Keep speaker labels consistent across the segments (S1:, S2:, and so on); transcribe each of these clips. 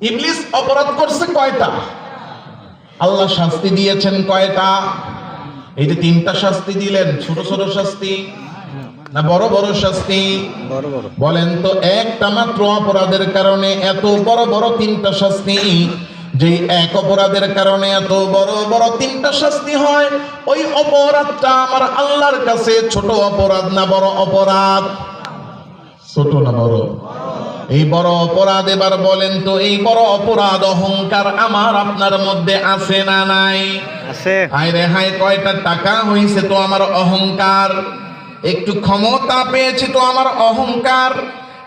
S1: ইবলিস অপরাধ করছে কয়টা? আল্লাহ শাস্তি দিয়েছেন কয়টা? এই যে তিনটা শাস্তি দিলেন ছোট ছোট শাস্তি না বড় বড় শাস্তি? বলেন তো একটা মাত্র অপরাধের কারণে এত বড় বড় তিনটা শাস্তি? যে এক অপরাধের কারণে এত বড় বড় তিনটা শাস্তি হয় ওই অপরাধটা আমার আল্লাহর কাছে ছোট অপরাধ না বড় অপরাধ? ছোট না বড়? এই বড় অপরাধ এবার বলেন তো এই বড় অপরাধ অহংকার আমার আপনার মধ্যে আছে না নাই?
S2: আছে।
S1: হায় রে হায় কয়টা টাকা হয়েছে তো আমার অহংকার? একটু ক্ষমতা পেয়েছি তো আমার অহংকার।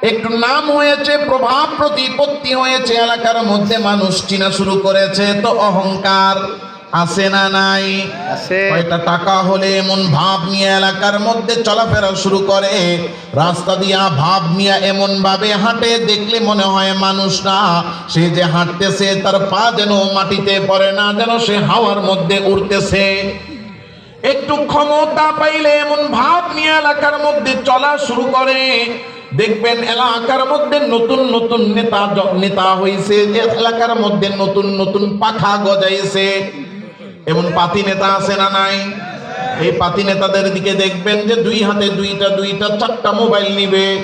S1: একটু নাম হয়েছে প্রভাব প্রতিপত্তি হয়েছে এলাকার মধ্যে মানুষ চিনা শুরু করেছে তো অহংকার। আছে না নাই? কয়টা টাকা হলে এমন ভাব নিয়ে এলাকার মধ্যে চলাফেরা শুরু করে? রাস্তা দিয়া ভাব নিয়ে এমন ভাবে হাঁটে দেখলে মনে হয় মানুষ না সে যে হাঁটতেছে তার পা যেন মাটিতে পড়ে না যেন সে হাওয়ার মধ্যে উড়তেছে। একটু ক্ষমতা পাইলে এমন ভাব নিয়ে এলাকার মধ্যে চলা শুরু করে। দেখবেন এলাকার মধ্যে নতুন নতুন নেতা নেতা হয়েছে এলাকার মধ্যে নতুন নতুন পাখা গজাইছে। এমন পাতি নেতা আছে না নাই? এই পাতি নেতাদের দিকে দেখবেন যে দুই হাতে দুইটা দুইটা, চারটা মোবাইল নিবে।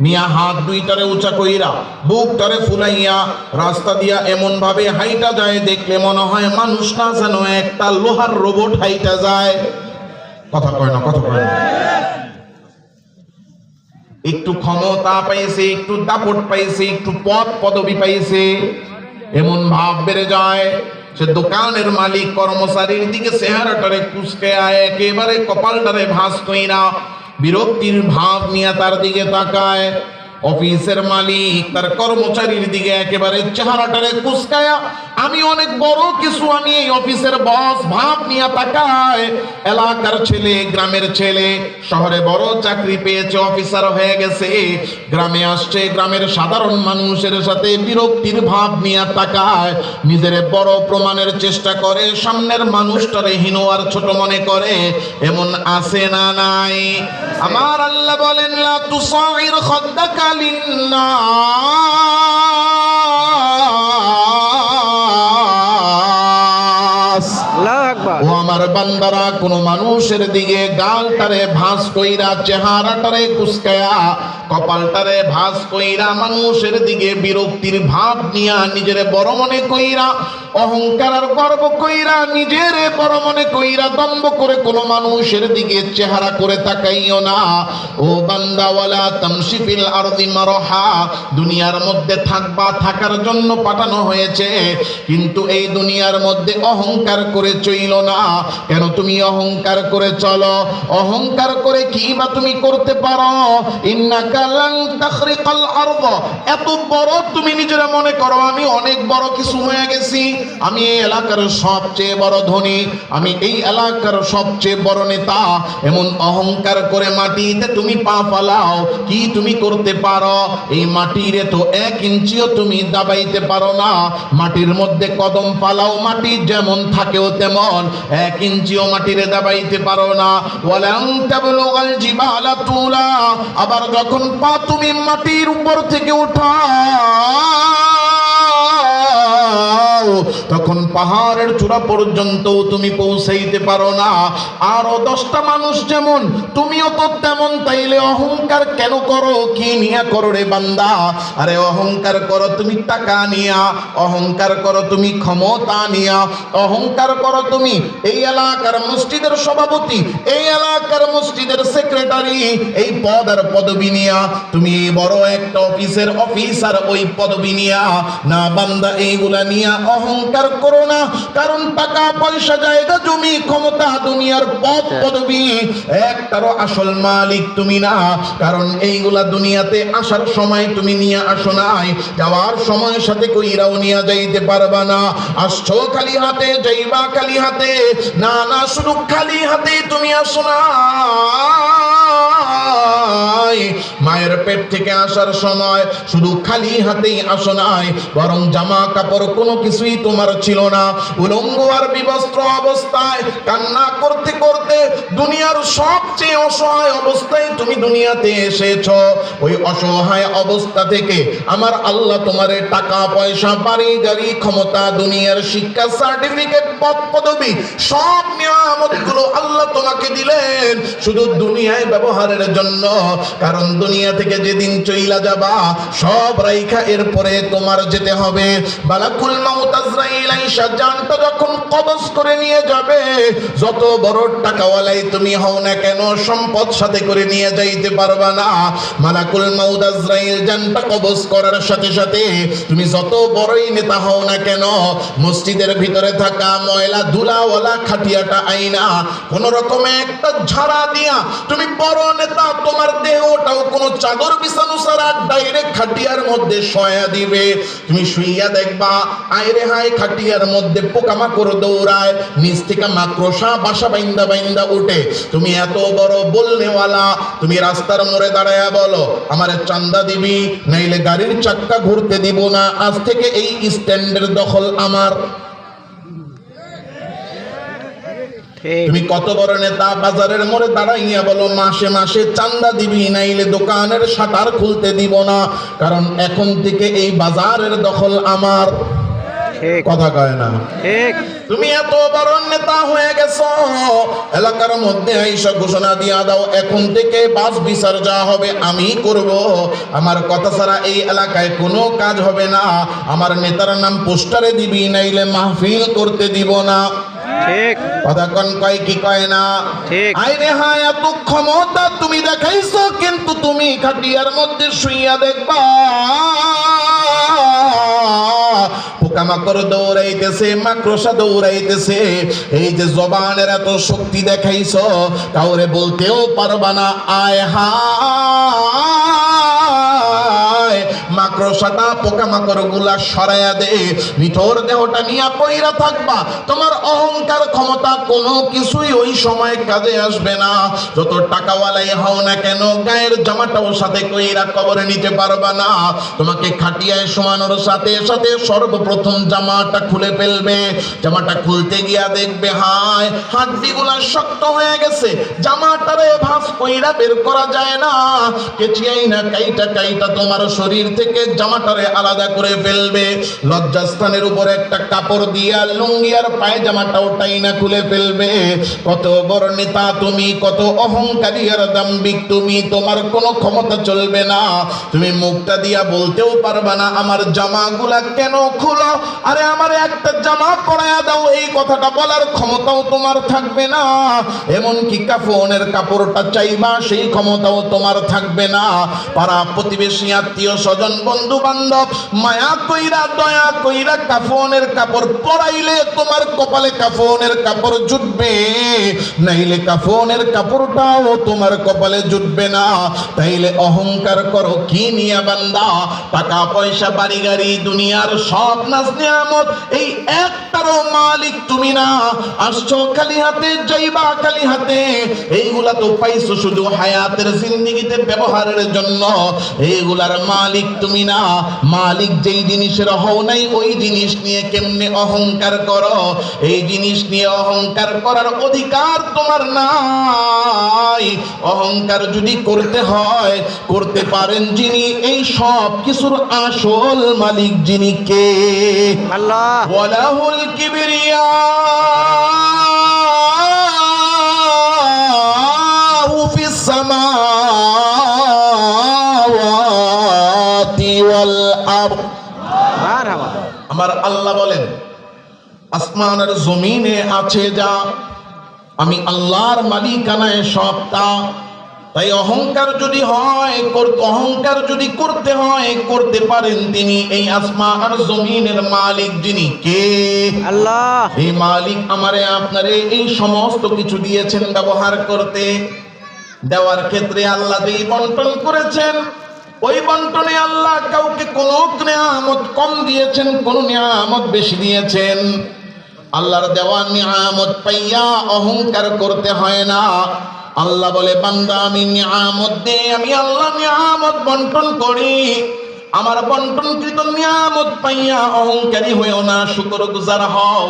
S1: মিয়া হাত দুইটারে উঁচা কইরা, বুকটারে ফুলাইয়া, রাস্তা দিয়া এমন ভাবে হাইটা যায়, দেখলে মনে হয় মানুষ না যেন একটা লোহার রোবট হাইটা যায়। কথা কয় না, কথা কয় না। একটু ক্ষমতা পাইছে, একটু দাপট পাইছে, একটু পদ, পদবি পাইছে, এমন ভাব বেড়ে যায়। সে দোকানের মালিক কর্মচারীর দিকে চেহারাটারে কুচকে আয়, একেবারে কপালটারে ভাস কইরা বিরক্তির ভাব নিয়ে তার দিকে তাকায়। অফিসের মালিক তার কর্মচারীর দিকে একেবারে চেহারাটারে কুচকায়া আমি অনেক বড় কিছু আমি এই অফিসের বস ভাব নিয়ে তাকায় এলাকার ছেলে, গ্রামের ছেলে, শহরে বড় চাকরি পেয়েছে, অফিসার হয়ে গেছে। গ্রামে আসছে, গ্রামের সাধারণ মানুষের সাথে বিরক্তির ভাব নিয়ে তাকায়। নিজের বড় প্রমাণের চেষ্টা করে, সামনের মানুষটারে হীন আর ছোট মনে করে। এমন আছে না নাই? আমার আল্লাহ বলেন, লা তুসাইর খাদ্দাকা লিন্নাস। আমার বান্দারা, কোন মানুষের দিকে গালটারে ভাঁজ কইরা, চেহারাটারে কুসকায়া, কপালটারে ভাঁজ কইরা, মানুষের দিকে বিরক্তির ভাব নিয়া নিজের বড় মনে কইরা, অহংকার আর গর্ব কইরা নিজের বড় মনে কইরা দম্ব করে কোন মানুষের দিকে চেহারা করে তাকাইও না। ও বান্দাওয়ালা তামসিফিল আরদি মারহা, দুনিয়ার মধ্যে থাকবা, থাকার জন্য পাঠানো হয়েছে, কিন্তু এই দুনিয়ার মধ্যে অহংকার করে চইল না। কেন তুমি অহংকার করে চলো? অহংকার করে কি বা তুমি করতে পারো? এত বড় তুমি নিজেরা মনে করো, আমি অনেক বড় কিছু হয়ে গেছি। আমি এই এলাকার সবচেয়ে বড় ধনী। আমি এই এলাকার সবচেয়ে বড় নেতা। এমন অহংকার করে মাটিতে তুমি পা ফালাও, কি তুমি করতে পারো? এই মাটিরে তো এক ইঞ্চিও তুমি দাবাইতে পারো না। মাটির মধ্যে কদম পালাও, মাটি যেমন থাকেও তেমন। এক ইঞ্চিও মাটিরে দাবাইতে পারো না। ওয়ালাম তাবলুগাল জিবালা তুলা। আবার যখন পা তুমি মাটির উপর থেকে উঠাও তখন পাহাড়ের চূড়া পর্যন্ত তুমি পৌঁছাইতে পারো না। আরও দশটা মানুষ যেমন, তুমিও তো তেমন, তাইলে অহংকার কেন করো? কি নিয়ে করো রে বান্দা? আরে অহংকার করো তুমি টাকা নিয়া, অহংকার করো তুমি ক্ষমতা নিয়া, অহংকার করো তুমি এই এলাকার মসজিদের সভাপতি, এই এলাকার মসজিদের সেক্রেটারি, এই পদ আর পদবি নিয়া, তুমি বড় একটা অফিসের অফিসার ওই পদবি নিয়া। না বান্দা, এইগুলা নিয়া অহংকার করো না। কারণ টাকা পয়সা জায়গা জমি ক্ষমতা দুনিয়ার পদ পদবি একটারও আসল মালিক তুমি না। কারণ এইগুলা দুনিয়াতে আসার সময় তুমি নিয়ে আসো নাই। যাওয়ার সময় সাথে কইরাও নিয়ে যাইতে পারবা না। আসছো খালি হাতে যাইবা খালি হাতে। না না শুধু খালি হাতে তুমি আসো না মায়ের পেট থেকে আসার সময় শুধু খালি হাতেই আসো নাই, বরং জামা কাপড় কোনো কিছুই তোমার ছিল না। উলঙ্গ আর বিবস্ত্র অবস্থায় কান্না করতে করতে দুনিয়ার সবচেয়ে অসহায় অবস্থায় তুমি দুনিয়াতে এসেছ। ওই অসহায় অবস্থা থেকে আমার আল্লাহ তোমারে টাকা, পয়সা, বাড়ি, গাড়ি, ক্ষমতা, দুনিয়ার শিক্ষা, সার্টিফিকেট, পদ, পদবি, সব নিয়ামতগুলো আল্লাহ তোমাকে দিলেন। শুধু দুনিয়ায় ব্যবহারের জন্য, কারণ দুনিয়া থেকে যেদিন চইলা যাবা, সব রাইখা এরপরে তোমার যেতে হবে। বালাকুল মাউত আজরাইল আইসা জানটা যখন কবজ করে নিয়ে যাবে, যত বড় টাকাওয়ালাই তুমি হও না কেন, সম্পদ সাথে করে নিয়ে যাইতে পারবা না। মালাকুল মাউত আজরাইল জানটা কবজ করার সাথে সাথে তুমি যত বড়ই নেতা হও না কেন, মসজিদের ভিতরে থাকা ময়লা, ধুলাওয়ালা, খাটিয়াটা আইনা কোন রকমে একটা ঝাড়া দিয়া তুমি বড় নেতা, তোমার দেহটাও কোন চাদর বিছানো ছাড়া ডাইরেক্ট খাটিয়ার মধ্যে শয়া দিবে। তুমি শুইয়া দেখবা, আইরে হাই খাটিয়ার মধ্যে পোকামাকড় দৌড়ায়, নিচ থেকে মাকড়সা, বাসা বাইন্দা বাইন্দা উঠে। তুমি এত বড় বলনেওয়ালা, তুমি রাস্তার মোড়ে দাঁড়ায়া বলো, আমার চান্দা দিবি, নাইলে গাড়ির চাক্কা ঘুরতে দিব না। আজ থেকে এই স্ট্যান্ডের দখল আমার
S2: ঠিক
S1: তুমি কত বড় নেতা বাজারের মোড়ে দাঁড়াইয়া বলো মাসে মাসে চান্দা দিবি নাইলে দোকানের শাটার খুলতে দিব না কারণ এখন থেকে এই বাজারের দখল আমার। কথা কয় না। তুমি এত বড় নেতা হয়ে গেছো এলাকার মধ্যে আইসা ঘোষণা দিয়া দাও এখন থেকে বাস বিচার যা হবে আমি করব। আমার কথা ছাড়া এই এলাকায় কোনো কাজ হবে না আমার নেতার নাম পোস্টারে দিবি নাইলে মাহফিল করতে দিব না।
S2: ঠিক।
S1: কথা কয় কি কয় না?
S2: ঠিক।
S1: আইরে হ্যাঁ এত ক্ষমতা তুমি দেখাইছো কিন্তু তুমি খাটিয়ার মধ্যে শুইয়া দেখবা। পোকামাকড় দৌড়াইতেছে মাকড়সা দৌড়াইতেছে। এই যে জবানের এত শক্তি দেখাইছো কাউরে বলতেও পারবা না আয় হায়। মাকড়সাটা পোকামাকড়গুলা সরাইয়া দে। নিথর দেহটা নিয়া পইরা থাকবা। তোমার অহংকার ক্ষমতা কোনো কিছুই ওই সময় কাজে আসবে না। যত টাকাওয়ালাই হও না কেন, গায়ের জামাটাও সাথে কইরা কবরে নিতে পারবা না। তোমাকে খাটিয়ায় সমানোর সাথে সাথে সর্বপ্রথম জামাটা খুলে ফেলবে। জামাটা খুলতে গিয়া দেখবে, হায়, হাড্ডিগুলা শক্ত হয়ে গেছে। জামাটারে ভাঁজ কইরা বের করা যায় না। কেচিয়াই না, কাইটা কাইটা তোমার শরীর থেকে জামাটারে আলাদা করে ফেলবে। লজ্জাস্থানের উপর একটা কাপড় দিয়া লুঙ্গি আর পায়জামাটাও টাইনা খুলে ফেলবে। কত বড় নেতা তুমি, কত অহংকারী আর দাম্বিক তুমি, তোমার কোনো ক্ষমতা চলবে না। তুমি মুখটা দিয়া বলতেও পারবা না, আমার জামাগুলা কেন খুলো? আরে আমার একটা জামা পরায়া দাও, এই কথাটা বলার ক্ষমতাও তোমার থাকবে না। এমনকি কাফনের কাপড়টা চাইবা, সেই ক্ষমতাও তোমার থাকবে না। পাড়া প্রতিবেশী, আত্মীয় স্বজন বন্ধু বান্ধব মায়া কইরা, দয়া কইরা কাফনের কাপড় পরাইলে তোমার কপালে কাফনের কাপড় জুটবে। নাইলে কাফনের কাপড়টাও তোমার কপালে জুটবে না। তাইলে অহংকার করো, কি নিয়ে বান্দা? টাকা পয়সা, বাড়ি গাড়ি, দুনিয়ার সব নাচ নিয়ামত, এই একটারও মালিক তুমি না। আসছো খালি হাতে, যাইবা খালি হাতে। এইগুলা তো পাইছো শুধু হায়াতের জিন্দিগিতে ব্যবহারের জন্য। এইগুলার মালিক তুমি না মালিক যেই জিনিসের হও নাই ওই জিনিস নিয়ে কেমনে অহংকার করো? এই জিনিস নিয়ে অহংকার করার অধিকার তোমার নাই। অহংকার যদি করতে হয় করতে পারেন যিনি এই সব কিছুর আসল মালিক যিনি কে?
S2: আল্লাহ।
S1: ওয়ালাহুল কিবরিয়া। আসমান আর জমিনে আছে যা আমি আল্লাহর মালিকানায় সবটা তাই অহংকার যদি হয় কর- অহংকার যদি করতে হয় করতে পারেন তিনি এই আসমান আর জমিনের মালিক যিনি কে?
S2: আল্লাহ।
S1: এই মালিক আমারে আপনারে এই সমস্ত কিছু দিয়েছেন ব্যবহার করতে। দেওয়ার ক্ষেত্রে আল্লাহ যেই বন্টন করেছেন ওই বন্টনে আল্লাহ কাউকে কোন নিয়ামত কম দিয়েছেন কোন নিয়ামত বেশি দিয়েছেন। আল্লাহর দেওয়া নিয়ামত পাইয়া অহংকার করতে হয় না। আল্লাহ বলে, বান্দা, আমি নিয়ামত দে আমি আল্লাহ নিয়ামত বন্টন করি। আমার বন্টনকৃত নিয়ামত পাইয়া অহংকারী হইও না শুকর গুজার হও।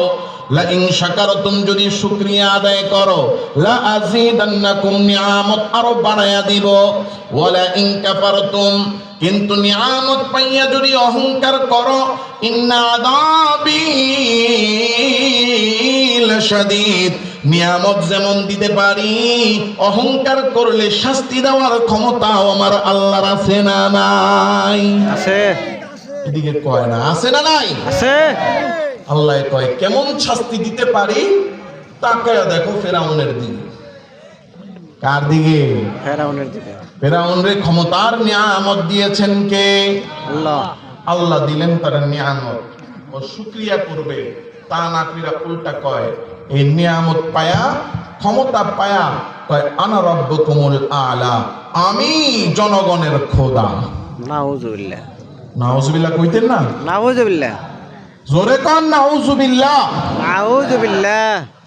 S1: লা ইন শাকারতুম যদি শুকরিয়া আদায় করো, লা আযীদান্নাকুম নিয়ামত আরও বাড়ায়া দিব। ওয়ালা ইন কাফারতুম, কিন্তু নিয়ামত পাইয়া যদি অহংকার করো, ইন্না আযাবি লাশাদীদ। নিয়ামত যেমন দিতে পারি অহংকার করলে শাস্তি দেওয়ার ক্ষমতাও আমার আল্লাহর আছে না নাই?
S2: আছে।
S1: এদিকে কয় না আছে না নাই?
S2: আছে।
S1: আল্লাহ কয় কেমন শাস্তি দিতে পারি? তাকায় দেখো ফেরাউনের দিকে। কার দিকে?
S2: ফেরাউনের দিকে।
S1: ফেরাউনরে ক্ষমতার নিয়ামত দিয়েছেন কে?
S2: আল্লাহ।
S1: আল্লাহ দিলেন তার নিয়ামত। ও শুক্রিয়া করবে তা না উল্টা কয় এই নিয়ামত পায়া ক্ষমতা পায়া কয় আনা রব্বকুমুল আলা আমি জনগণের খোদা।
S2: নাউজুবিল্লাহ।
S1: নাউজুবিল্লাহ কইতেন না?
S2: নাউজুবিল্লাহ।
S1: জোরে কন নাউজুবিল্লাহ
S2: নাউজুবিল্লাহ।